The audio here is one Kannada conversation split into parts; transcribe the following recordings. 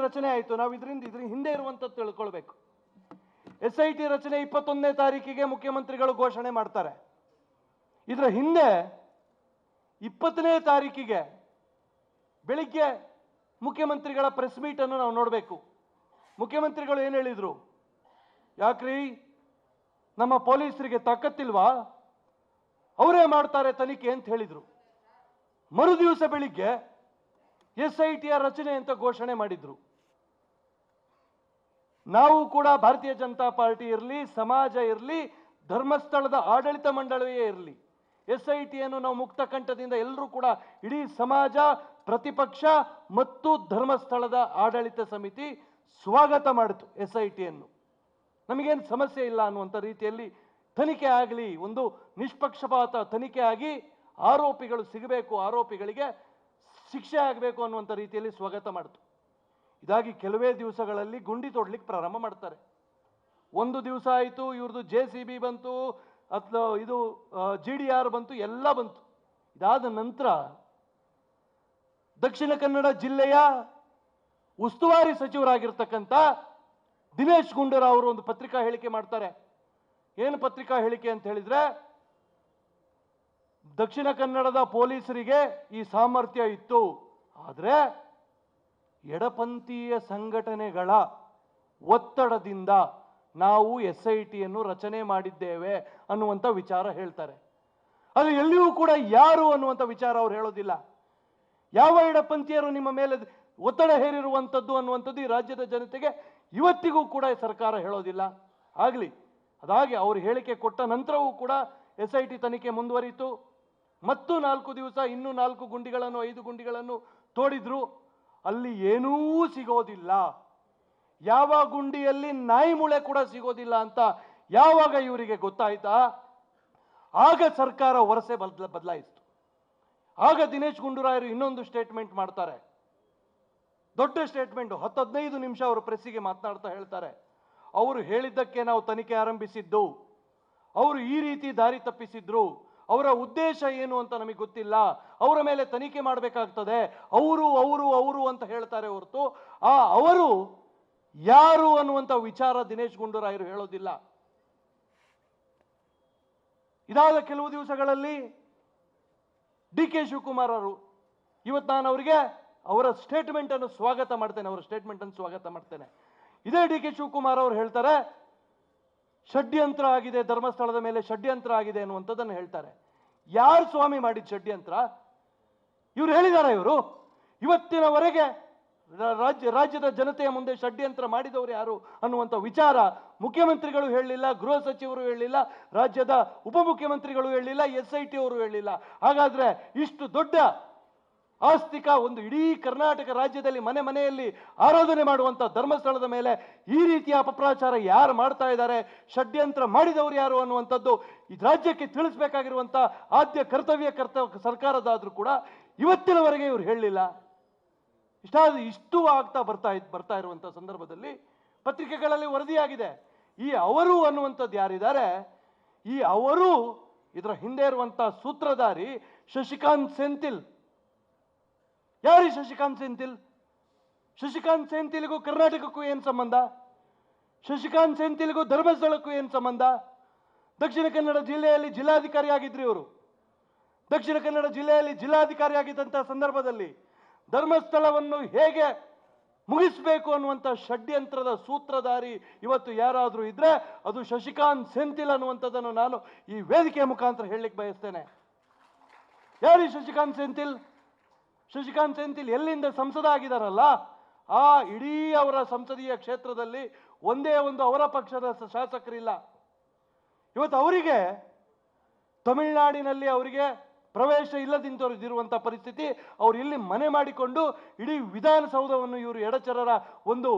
ರಚನೆ ಆಯಿತು. ನಾವು ಇದರಿಂದ ಇದ್ರ ಹಿಂದೆ ಇರುವಂಥದ್ದು ತಿಳ್ಕೊಳ್ಬೇಕು. ಎಸ್ ಐ ಟಿ ರಚನೆ ಇಪ್ಪತ್ತೊಂದನೇ ತಾರೀಕಿಗೆ ಮುಖ್ಯಮಂತ್ರಿಗಳು ಘೋಷಣೆ ಮಾಡ್ತಾರೆ. ಇದರ ಹಿಂದೆ ಇಪ್ಪತ್ತನೇ ತಾರೀಕಿಗೆ ಬೆಳಿಗ್ಗೆ ಮುಖ್ಯಮಂತ್ರಿಗಳ ಪ್ರೆಸ್ ಮೀಟನ್ನು ನಾವು ನೋಡಬೇಕು. ಮುಖ್ಯಮಂತ್ರಿಗಳು ಏನು ಹೇಳಿದರು? ಯಾಕ್ರಿ? ನಮ್ಮ ಪೊಲೀಸರಿಗೆ ತಾಕತ್ತಿಲ್ವಾ? ಅವರೇ ಮಾಡ್ತಾರೆ ತನಿಖೆ ಅಂತ ಹೇಳಿದರು. ಮರುದಿವಸ ಬೆಳಿಗ್ಗೆ ಎಸ್ ಐ ಟಿಯ ರಚನೆ ಅಂತ ಘೋಷಣೆ ಮಾಡಿದ್ರು. ನಾವು ಕೂಡ ಭಾರತೀಯ ಜನತಾ ಪಾರ್ಟಿ ಇರಲಿ, ಸಮಾಜ ಇರಲಿ, ಧರ್ಮಸ್ಥಳದ ಆಡಳಿತ ಮಂಡಳಿಯೇ ಇರಲಿ ಎಸ್ ಐ ಟಿಯನ್ನು ನಾವು ಮುಕ್ತ ಕಂಠದಿಂದ ಎಲ್ಲರೂ ಕೂಡ ಇಡೀ ಸಮಾಜ, ಪ್ರತಿಪಕ್ಷ ಮತ್ತು ಧರ್ಮಸ್ಥಳದ ಆಡಳಿತ ಸಮಿತಿ ಸ್ವಾಗತ ಮಾಡಿತು ಎಸ್ ಐ ಟಿಯನ್ನು ನಮಗೇನು ಸಮಸ್ಯೆ ಇಲ್ಲ ಅನ್ನುವಂಥ ರೀತಿಯಲ್ಲಿ ತನಿಖೆ ಆಗಲಿ, ಒಂದು ನಿಷ್ಪಕ್ಷಪಾತ ತನಿಖೆ ಆಗಿ ಆರೋಪಿಗಳು ಸಿಗಬೇಕು, ಆರೋಪಿಗಳಿಗೆ ಶಿಕ್ಷೆ ಆಗಬೇಕು ಅನ್ನುವಂಥ ರೀತಿಯಲ್ಲಿ ಸ್ವಾಗತ ಮಾಡಿತು. ಇದಾಗಿ ಕೆಲವೇ ದಿವಸಗಳಲ್ಲಿ ಗುಂಡಿ ತೊಡ್ಲಿಕ್ಕೆ ಪ್ರಾರಂಭ ಮಾಡ್ತಾರೆ. ಒಂದು ದಿವಸ ಆಯಿತು ಇವ್ರದ್ದು ಜೆ ಸಿ ಬಿ ಬಂತು, ಅಥವಾ ಇದು ಜಿ ಡಿ ಆರ್ ಬಂತು, ಎಲ್ಲ ಬಂತು. ಇದಾದ ನಂತರ ದಕ್ಷಿಣ ಕನ್ನಡ ಜಿಲ್ಲೆಯ ಉಸ್ತುವಾರಿ ಸಚಿವರಾಗಿರ್ತಕ್ಕಂಥ ದಿನೇಶ್ ಗುಂಡೂರಾವ್ ಅವರು ಒಂದು ಪತ್ರಿಕಾ ಹೇಳಿಕೆ ಮಾಡ್ತಾರೆ. ಏನು ಪತ್ರಿಕಾ ಹೇಳಿಕೆ ಅಂತ ಹೇಳಿದ್ರೆ, ದಕ್ಷಿಣ ಕನ್ನಡದ ಪೊಲೀಸರಿಗೆ ಈ ಸಾಮರ್ಥ್ಯ ಇತ್ತು. ಆದರೆ ಎಡಪಂಥೀಯ ಸಂಘಟನೆಗಳ ಒತ್ತಡದಿಂದ ನಾವು ಎಸ್ ಐ ಟಿಯನ್ನು ರಚನೆ ಮಾಡಿದ್ದೇವೆ ಅನ್ನುವಂಥ ವಿಚಾರ ಹೇಳ್ತಾರೆ. ಅದು ಎಲ್ಲಿಯೂ ಕೂಡ ಯಾರು ಅನ್ನುವಂಥ ವಿಚಾರ ಅವ್ರು ಹೇಳೋದಿಲ್ಲ. ಯಾವ ಎಡಪಂಥೀಯರು ನಿಮ್ಮ ಮೇಲೆ ಒತ್ತಡ ಹೇರಿರುವಂಥದ್ದು ಅನ್ನುವಂಥದ್ದು ಈ ರಾಜ್ಯದ ಜನತೆಗೆ ಇವತ್ತಿಗೂ ಕೂಡ ಸರ್ಕಾರ ಹೇಳೋದಿಲ್ಲ. ಆಗಲಿ, ಅದಾಗಿ ಅವರು ಹೇಳಿಕೆ ಕೊಟ್ಟ ನಂತರವೂ ಕೂಡ ಎಸ್ ಐ ಟಿ ತನಿಖೆ ಮುಂದುವರಿಯಿತು ಮತ್ತು ನಾಲ್ಕು ದಿವಸ ಇನ್ನೂ ನಾಲ್ಕು ಗುಂಡಿಗಳನ್ನು, ಐದು ಗುಂಡಿಗಳನ್ನು ತೋಡಿದ್ರು. ಅಲ್ಲಿ ಏನೂ ಸಿಗೋದಿಲ್ಲ. ಯಾವ ಗುಂಡಿಯಲ್ಲಿ ನಾಯಿ ಮುಳೆ ಕೂಡ ಸಿಗೋದಿಲ್ಲ ಅಂತ ಯಾವಾಗ ಇವರಿಗೆ ಗೊತ್ತಾಯ್ತಾ? ಆಗ ಸರ್ಕಾರ ವರಸೆ ಬದಲ, ಬದಲಾಯಿಸ್ತು. ಆಗ ದಿನೇಶ್ ಗುಂಡೂರಾಯರು ಇನ್ನೊಂದು ಸ್ಟೇಟ್ಮೆಂಟ್ ಮಾಡ್ತಾರೆ. ದೊಡ್ಡ ಸ್ಟೇಟ್ಮೆಂಟ್ ಹತ್ತು ಹದಿನೈದು ನಿಮಿಷ ಅವರು ಪ್ರೆಸ್ಸಿಗೆ ಮಾತನಾಡ್ತಾ ಹೇಳ್ತಾರೆ. ಅವರು ಹೇಳಿದ್ದಕ್ಕೆ ನಾವು ತನಿಖೆ ಆರಂಭಿಸಿದ್ದು. ಅವರು ಈ ರೀತಿ ದಾರಿ ತಪ್ಪಿಸಿದ್ರು. ಅವರ ಉದ್ದೇಶ ಏನು ಅಂತ ನಮಗೆ ಗೊತ್ತಿಲ್ಲ. ಅವರ ಮೇಲೆ ತನಿಖೆ ಮಾಡಬೇಕಾಗ್ತದೆ. ಅವರು ಅವರು ಅವರು ಅಂತ ಹೇಳ್ತಾರೆ ಹೊರತು, ಆ ಅವರು ಯಾರು ಅನ್ನುವಂಥ ವಿಚಾರ ದಿನೇಶ್ ಗುಂಡೂರಾಯರು ಹೇಳೋದಿಲ್ಲ. ಇದಾದ ಕೆಲವು ದಿವಸಗಳಲ್ಲಿ ಡಿ ಕೆ ಶಿವಕುಮಾರ್ ಅವರು, ಇವತ್ತು ನಾನು ಅವರಿಗೆ ಅವರ ಸ್ಟೇಟ್ಮೆಂಟ್ ಅನ್ನು ಸ್ವಾಗತ ಮಾಡ್ತೇನೆ, ಅವರ ಸ್ಟೇಟ್ಮೆಂಟ್ ಅನ್ನು ಸ್ವಾಗತ ಮಾಡ್ತೇನೆ. ಇದೇ ಡಿ ಕೆ ಶಿವಕುಮಾರ್ ಅವರು ಹೇಳ್ತಾರೆ ಷಡ್ಯಂತ್ರ ಆಗಿದೆ, ಧರ್ಮಸ್ಥಳದ ಮೇಲೆ ಷಡ್ಯಂತ್ರ ಆಗಿದೆ ಅನ್ನುವಂಥದ್ದನ್ನು ಹೇಳ್ತಾರೆ. ಯಾರು ಸ್ವಾಮಿ ಮಾಡಿದ ಷಡ್ಯಂತ್ರ? ಇವ್ರು ಹೇಳಿದ್ದಾರೆ ಇವರು. ಇವತ್ತಿನವರೆಗೆ ರಾಜ್ಯ, ರಾಜ್ಯದ ಜನತೆಯ ಮುಂದೆ ಷಡ್ಯಂತ್ರ ಮಾಡಿದವರು ಯಾರು ಅನ್ನುವಂಥ ವಿಚಾರ ಮುಖ್ಯಮಂತ್ರಿಗಳು ಹೇಳಲಿಲ್ಲ, ಗೃಹ ಸಚಿವರು ಹೇಳಲಿಲ್ಲ, ರಾಜ್ಯದ ಉಪಮುಖ್ಯಮಂತ್ರಿಗಳು ಹೇಳಲಿಲ್ಲ, ಎಸ್ ಐ ಟಿ ಅವರು ಹೇಳಲಿಲ್ಲ. ಹಾಗಾದ್ರೆ ಇಷ್ಟು ದೊಡ್ಡ ಆಸ್ತಿಕ ಒಂದು ಇಡೀ ಕರ್ನಾಟಕ ರಾಜ್ಯದಲ್ಲಿ ಮನೆ ಮನೆಯಲ್ಲಿ ಆರಾಧನೆ ಮಾಡುವಂಥ ಧರ್ಮಸ್ಥಳದ ಮೇಲೆ ಈ ರೀತಿಯ ಅಪಪ್ರಚಾರ ಯಾರು ಮಾಡ್ತಾ ಇದ್ದಾರೆ, ಷಡ್ಯಂತ್ರ ಮಾಡಿದವರು ಯಾರು ಅನ್ನುವಂಥದ್ದು ಈ ರಾಜ್ಯಕ್ಕೆ ತಿಳಿಸ್ಬೇಕಾಗಿರುವಂಥ ಆದ್ಯ ಕರ್ತವ್ಯ ಕರ್ತ ಸರ್ಕಾರದಾದರೂ ಕೂಡ ಇವತ್ತಿನವರೆಗೆ ಇವರು ಹೇಳಲಿಲ್ಲ. ಇಷ್ಟಾದ ಇಷ್ಟು ಆಗ್ತಾ ಬರ್ತಾ ಇದ್, ಬರ್ತಾ ಇರುವಂಥ ಸಂದರ್ಭದಲ್ಲಿ ಪತ್ರಿಕೆಗಳಲ್ಲಿ ವರದಿಯಾಗಿದೆ. ಈ ಅವರು ಅನ್ನುವಂಥದ್ದು ಯಾರಿದ್ದಾರೆ? ಈ ಅವರು ಇದರ ಹಿಂದೆ ಇರುವಂಥ ಸೂತ್ರಧಾರಿ ಶಶಿಕಾಂತ್ ಸೆಂಥಿಲ್. ಯಾರು ಶಶಿಕಾಂತ್ ಸೆಂಥಿಲ್? ಶಶಿಕಾಂತ್ ಸೆಂಥಿಲ್ಗೂ ಕರ್ನಾಟಕಕ್ಕೂ ಏನು ಸಂಬಂಧ? ಶಶಿಕಾಂತ್ ಸೆಂಥಿಲ್ಗೂ ಧರ್ಮಸ್ಥಳಕ್ಕೂ ಏನು ಸಂಬಂಧ? ದಕ್ಷಿಣ ಕನ್ನಡ ಜಿಲ್ಲೆಯಲ್ಲಿ ಜಿಲ್ಲಾಧಿಕಾರಿ ಆಗಿದ್ರು ಇವರು. ದಕ್ಷಿಣ ಕನ್ನಡ ಜಿಲ್ಲೆಯಲ್ಲಿ ಜಿಲ್ಲಾಧಿಕಾರಿ ಆಗಿದ್ದಂಥ ಸಂದರ್ಭದಲ್ಲಿ ಧರ್ಮಸ್ಥಳವನ್ನು ಹೇಗೆ ಮುಗಿಸಬೇಕು ಅನ್ನುವಂಥ ಷಡ್ಯಂತ್ರದ ಸೂತ್ರಧಾರಿ ಇವತ್ತು ಯಾರಾದರೂ ಇದ್ರೆ ಅದು ಶಶಿಕಾಂತ್ ಸೆಂಥಿಲ್ ಅನ್ನುವಂಥದ್ದನ್ನು ನಾನು ಈ ವೇದಿಕೆಯ ಮುಖಾಂತರ ಹೇಳಲಿಕ್ಕೆ ಬಯಸ್ತೇನೆ. ಯಾರೀ ಶಶಿಕಾಂತ್ ಸೆಂಥಿಲ್? ಶಶಿಕಾಂತ್ ಸೆಂಥಿಲ್ ಎಲ್ಲಿಂದ ಸಂಸದ ಆಗಿದಾರಲ್ಲ, ಆ ಇಡೀ ಅವರ ಸಂಸದೀಯ ಕ್ಷೇತ್ರದಲ್ಲಿ ಒಂದೇ ಒಂದು ಅವರ ಪಕ್ಷದ ಶಾಸಕರಿಲ್ಲ. ಇವತ್ತು ಅವರಿಗೆ, ತಮಿಳುನಾಡಿನಲ್ಲಿ ಅವರಿಗೆ ಪ್ರವೇಶ ಇಲ್ಲದಿಂದಿರುವಂಥ ಪರಿಸ್ಥಿತಿ, ಅವರು ಇಲ್ಲಿ ಮನೆ ಮಾಡಿಕೊಂಡು ಇಡೀ ವಿಧಾನಸೌಧವನ್ನು ಇವರು ಎಡಚರರ ಒಂದು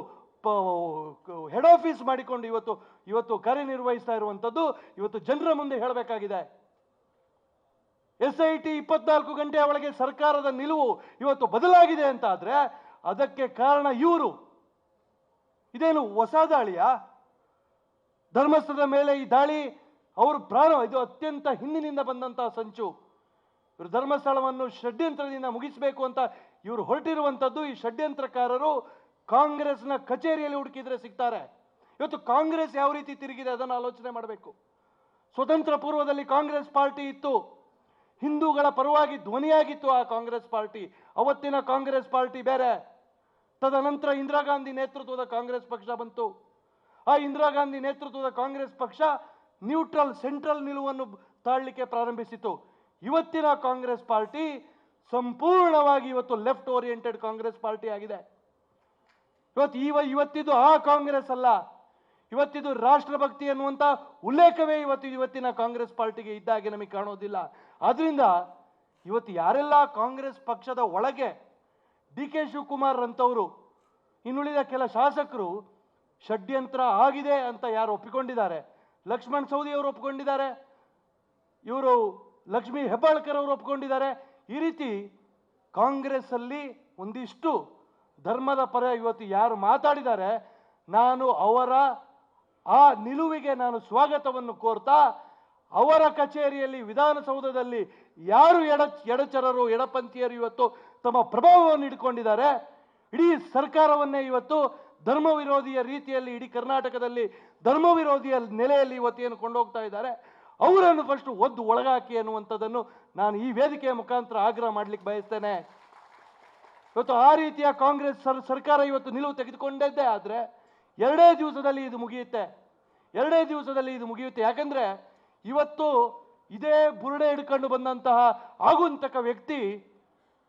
ಹೆಡ್ ಆಫೀಸ್ ಮಾಡಿಕೊಂಡು ಇವತ್ತು ಇವತ್ತು ಕಾರ್ಯನಿರ್ವಹಿಸ್ತಾ ಇರುವಂಥದ್ದು ಇವತ್ತು ಜನರ ಮುಂದೆ ಹೇಳಬೇಕಾಗಿದೆ. ಎಸ್ ಐ ಟಿ ಇಪ್ಪತ್ನಾಲ್ಕು ಗಂಟೆಯ ಒಳಗೆ ಸರ್ಕಾರದ ನಿಲುವು ಇವತ್ತು ಬದಲಾಗಿದೆ ಅಂತ ಆದ್ರೆ ಅದಕ್ಕೆ ಕಾರಣ ಇವರು. ಇದೇನು ಹೊಸ ದಾಳಿಯ? ಧರ್ಮಸ್ಥಳದ ಮೇಲೆ ಈ ದಾಳಿ, ಅವರು ಪ್ರಾಣ, ಇದು ಅತ್ಯಂತ ಹಿಂದಿನಿಂದ ಬಂದಂತಹ ಸಂಚು. ಇವರು ಧರ್ಮಸ್ಥಳವನ್ನು ಷಡ್ಯಂತ್ರದಿಂದ ಮುಗಿಸಬೇಕು ಅಂತ ಇವರು ಹೊರಟಿರುವಂಥದ್ದು ಈ ಷಡ್ಯಂತ್ರಕಾರರು ಕಾಂಗ್ರೆಸ್ನ ಕಚೇರಿಯಲ್ಲಿ ಹುಡುಕಿದ್ರೆ ಸಿಗ್ತಾರೆ. ಇವತ್ತು ಕಾಂಗ್ರೆಸ್ ಯಾವ ರೀತಿ ತಿರುಗಿದೆ ಅದನ್ನು ಆಲೋಚನೆ ಮಾಡಬೇಕು. ಸ್ವತಂತ್ರ ಪೂರ್ವದಲ್ಲಿ ಕಾಂಗ್ರೆಸ್ ಪಾರ್ಟಿ ಇತ್ತು. ಹಿಂದೂಗಳ ಪರವಾಗಿ ಧ್ವನಿಯಾಗಿತ್ತು ಆ ಕಾಂಗ್ರೆಸ್ ಪಾರ್ಟಿ. ಅವತ್ತಿನ ಕಾಂಗ್ರೆಸ್ ಪಾರ್ಟಿ ಬೇರೆ. ತದನಂತರ ಇಂದಿರಾ ಗಾಂಧಿ ನೇತೃತ್ವದ ಕಾಂಗ್ರೆಸ್ ಪಕ್ಷ ಬಂತು. ಆ ಇಂದಿರಾ ಗಾಂಧಿ ನೇತೃತ್ವದ ಕಾಂಗ್ರೆಸ್ ಪಕ್ಷ ನ್ಯೂಟ್ರಲ್ ಸೆಂಟ್ರಲ್ ನಿಲುವನ್ನು ತಾಳ್ಲಿಕ್ಕೆ ಪ್ರಾರಂಭಿಸಿತು. ಇವತ್ತಿನ ಕಾಂಗ್ರೆಸ್ ಪಾರ್ಟಿ ಸಂಪೂರ್ಣವಾಗಿ ಇವತ್ತು ಲೆಫ್ಟ್ ಓರಿಯೆಂಟೆಡ್ ಕಾಂಗ್ರೆಸ್ ಪಾರ್ಟಿ ಆಗಿದೆ. ಇವತ್ತು ಇವ ಇವತ್ತಿದ್ದು ಆ ಕಾಂಗ್ರೆಸ್ ಅಲ್ಲ. ಇವತ್ತಿದು ರಾಷ್ಟ್ರಭಕ್ತಿ ಅನ್ನುವಂಥ ಉಲ್ಲೇಖವೇ ಇವತ್ತು ಇವತ್ತಿನ ಕಾಂಗ್ರೆಸ್ ಪಾರ್ಟಿಗೆ ಇದ್ದಾಗೆ ನಮಗೆ ಕಾಣೋದಿಲ್ಲ. ಆದ್ದರಿಂದ ಇವತ್ತು ಯಾರೆಲ್ಲ ಕಾಂಗ್ರೆಸ್ ಪಕ್ಷದ ಒಳಗೆ ಡಿ ಕೆ ಶಿವಕುಮಾರ್ ಅಂತವರು ಇನ್ನುಳಿದ ಕೆಲ ಶಾಸಕರು ಷಡ್ಯಂತ್ರ ಆಗಿದೆ ಅಂತ ಯಾರು ಒಪ್ಪಿಕೊಂಡಿದ್ದಾರೆ? ಲಕ್ಷ್ಮಣ್ ಸೌದಿ ಅವರು ಒಪ್ಪಿಕೊಂಡಿದ್ದಾರೆ. ಇವರು ಲಕ್ಷ್ಮೀ ಹೆಬ್ಬಾಳ್ಕರ್ ಅವರು ಒಪ್ಪಿಕೊಂಡಿದ್ದಾರೆ. ಈ ರೀತಿ ಕಾಂಗ್ರೆಸ್ ಅಲ್ಲಿ ಒಂದಿಷ್ಟು ಧರ್ಮದ ಪರ ಇವತ್ತು ಯಾರು ಮಾತಾಡಿದ್ದಾರೆ, ನಾನು ಅವರ ಆ ನಿಲುವಿಗೆ ನಾನು ಸ್ವಾಗತವನ್ನು ಕೋರ್ತಾ ಅವರ ಕಚೇರಿಯಲ್ಲಿ ವಿಧಾನಸೌಧದಲ್ಲಿ ಯಾರು ಎಡ ಎಡಚರರು, ಎಡಪಂಥೀಯರು ಇವತ್ತು ತಮ್ಮ ಪ್ರಭಾವವನ್ನು ಇಟ್ಕೊಂಡಿದ್ದಾರೆ ಇಡೀ ಸರ್ಕಾರವನ್ನೇ ಇವತ್ತು ಧರ್ಮ ವಿರೋಧಿಯ ರೀತಿಯಲ್ಲಿ, ಇಡೀ ಕರ್ನಾಟಕದಲ್ಲಿ ಧರ್ಮ ವಿರೋಧಿಯ ನೆಲೆಯಲ್ಲಿ ಇವತ್ತು ಏನು ಕೊಂಡೋಗ್ತಾ ಇದ್ದಾರೆ, ಅವರನ್ನು ಫಸ್ಟ್ ಒದ್ದು ಒಳಗಾಕಿ ಅನ್ನುವಂಥದ್ದನ್ನು ನಾನು ಈ ವೇದಿಕೆಯ ಮುಖಾಂತರ ಆಗ್ರಹ ಮಾಡ್ಲಿಕ್ಕೆ ಬಯಸ್ತೇನೆ. ಇವತ್ತು ಆ ರೀತಿಯ ಕಾಂಗ್ರೆಸ್ ಸರ್, ಸರ್ಕಾರ ಇವತ್ತು ನಿಲುವು ತೆಗೆದುಕೊಂಡದ್ದೇ ಆದರೆ ಎರಡೇ ದಿವಸದಲ್ಲಿ ಇದು ಮುಗಿಯುತ್ತೆ. ಎರಡೇ ದಿವಸದಲ್ಲಿ ಇದು ಮುಗಿಯುತ್ತೆ. ಯಾಕಂದ್ರೆ ಇವತ್ತು ಇದೇ ಬುರುಡೆ ಹಿಡ್ಕೊಂಡು ಬಂದಂತಹ ಆಗುಂತಕ ವ್ಯಕ್ತಿ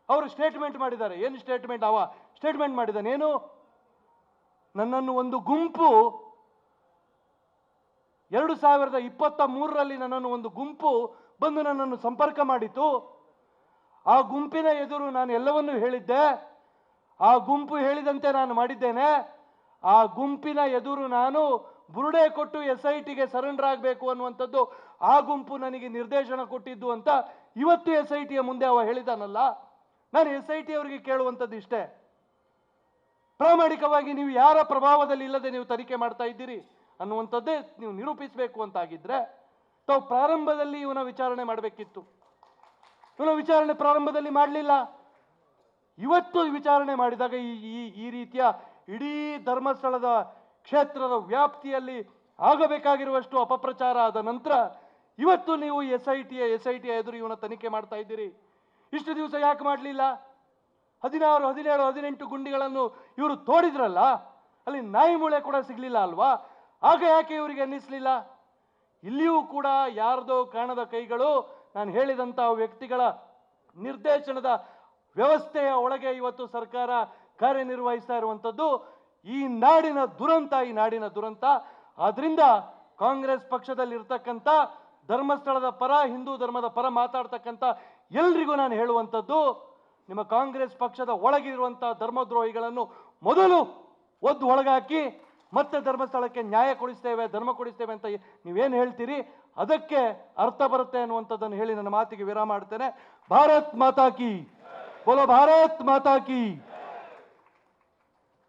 ಅವರು ಸ್ಟೇಟ್ಮೆಂಟ್ ಮಾಡಿದ್ದಾರೆ. ಏನು ಸ್ಟೇಟ್ಮೆಂಟ್ ಅವ? ಸ್ಟೇಟ್ಮೆಂಟ್ ಮಾಡಿದ್ದಾನೆ, ಏನು? ನನ್ನನ್ನು ಒಂದು ಗುಂಪು ಎರಡು ಸಾವಿರದ ಇಪ್ಪತ್ತ ಮೂರರಲ್ಲಿ ನನ್ನನ್ನು ಒಂದು ಗುಂಪು ಬಂದು ನನ್ನನ್ನು ಸಂಪರ್ಕ ಮಾಡಿತು ಆ ಗುಂಪಿನ ಎದುರು ನಾನು ಎಲ್ಲವನ್ನೂ ಹೇಳಿದ್ದೆ. ಆ ಗುಂಪು ಹೇಳಿದಂತೆ ನಾನು ಮಾಡಿದ್ದೇನೆ. ಆ ಗುಂಪಿನ ಎದುರು ನಾನು ಬುರುಡೆ ಕೊಟ್ಟು ಎಸ್ ಐ ಟಿಗೆ ಸರೆಂಡರ್ ಆಗಬೇಕು ಅನ್ನುವಂಥದ್ದು ಆ ಗುಂಪು ನನಗೆ ನಿರ್ದೇಶನ ಕೊಟ್ಟಿದ್ದು ಅಂತ ಇವತ್ತು ಎಸ್ ಐ ಟಿಯ ಮುಂದೆ ಅವ ಹೇಳಿದಾನಲ್ಲ? ನಾನು ಎಸ್ ಐ ಟಿ ಅವರಿಗೆ ಕೇಳುವಂಥದ್ದು ಇಷ್ಟೇ. ಪ್ರಾಮಾಣಿಕವಾಗಿ ನೀವು ಯಾರ ಪ್ರಭಾವದಲ್ಲಿ ಇಲ್ಲದೆ ನೀವು ತನಿಖೆ ಮಾಡ್ತಾ ಇದ್ದೀರಿ ಅನ್ನುವಂಥದ್ದೇ ನೀವು ನಿರೂಪಿಸಬೇಕು ಅಂತಾಗಿದ್ರೆ ತಾವು ಪ್ರಾರಂಭದಲ್ಲಿ ಇವನ ವಿಚಾರಣೆ ಮಾಡಬೇಕಿತ್ತು. ಇವನ ವಿಚಾರಣೆ ಪ್ರಾರಂಭದಲ್ಲಿ ಮಾಡಲಿಲ್ಲ. ಇವತ್ತು ವಿಚಾರಣೆ ಮಾಡಿದಾಗ ಈ ಈ ರೀತಿಯ ಇಡೀ ಧರ್ಮಸ್ಥಳದ ಕ್ಷೇತ್ರದ ವ್ಯಾಪ್ತಿಯಲ್ಲಿ ಆಗಬೇಕಾಗಿರುವಷ್ಟು ಅಪಪ್ರಚಾರ ಆದ ನಂತರ ಇವತ್ತು ನೀವು ಎಸ್ ಐ ಟಿಯ ಎಸ್ ಐ ಟಿಯ ಎದುರು ಇವನ ತನಿಖೆ ಮಾಡ್ತಾ ಇದ್ದೀರಿ. ಇಷ್ಟು ದಿವಸ ಯಾಕೆ ಮಾಡಲಿಲ್ಲ? ಹದಿನಾರು, ಹದಿನೇಳು, ಹದಿನೆಂಟು ಗುಂಡಿಗಳನ್ನು ಇವರು ತೋಡಿದ್ರಲ್ಲ, ಅಲ್ಲಿ ನಾಯಿ ಮೂಳೆ ಕೂಡ ಸಿಗಲಿಲ್ಲ ಅಲ್ವಾ? ಆಗ ಯಾಕೆ ಇವರಿಗೆ ಅನ್ನಿಸ್ಲಿಲ್ಲ? ಇಲ್ಲಿಯೂ ಕೂಡ ಯಾರ್ದೋ ಕಾಣದ ಕೈಗಳು, ನಾನು ಹೇಳಿದಂಥ ವ್ಯಕ್ತಿಗಳ ನಿರ್ದೇಶನದ ವ್ಯವಸ್ಥೆಯ ಒಳಗೆ ಇವತ್ತು ಸರ್ಕಾರ ಕಾರ್ಯನಿರ್ವಹಿಸ್ತಾ ಇರುವಂಥದ್ದು ಈ ನಾಡಿನ ದುರಂತ, ಈ ನಾಡಿನ ದುರಂತ. ಆದ್ರಿಂದ ಕಾಂಗ್ರೆಸ್ ಪಕ್ಷದಲ್ಲಿ ಇರ್ತಕ್ಕಂಥ ಧರ್ಮಸ್ಥಳದ ಪರ, ಹಿಂದೂ ಧರ್ಮದ ಪರ ಮಾತಾಡ್ತಕ್ಕಂಥ ಎಲ್ರಿಗೂ ನಾನು ಹೇಳುವಂಥದ್ದು, ನಿಮ್ಮ ಕಾಂಗ್ರೆಸ್ ಪಕ್ಷದ ಒಳಗಿರುವಂಥ ಧರ್ಮದ್ರೋಹಿಗಳನ್ನು ಮೊದಲು ಒದ್ದು ಒಳಗಾಕಿ, ಮತ್ತೆ ಧರ್ಮಸ್ಥಳಕ್ಕೆ ನ್ಯಾಯ ಕೊಡಿಸ್ತೇವೆ, ಧರ್ಮ ಕೊಡಿಸ್ತೇವೆ ಅಂತ ನೀವೇನು ಹೇಳ್ತೀರಿ? ಅದಕ್ಕೆ ಅರ್ಥ ಬರುತ್ತೆ ಅನ್ನುವಂಥದ್ದನ್ನು ಹೇಳಿ ನನ್ನ ಮಾತಿಗೆ ವಿರಾಮ ಮಾಡ್ತೇನೆ. ಭಾರತ್ ಮಾತಾ ಕಿ. ಬೋಲೋ ಭಾರತ್ ಮಾತಾ ಕಿ.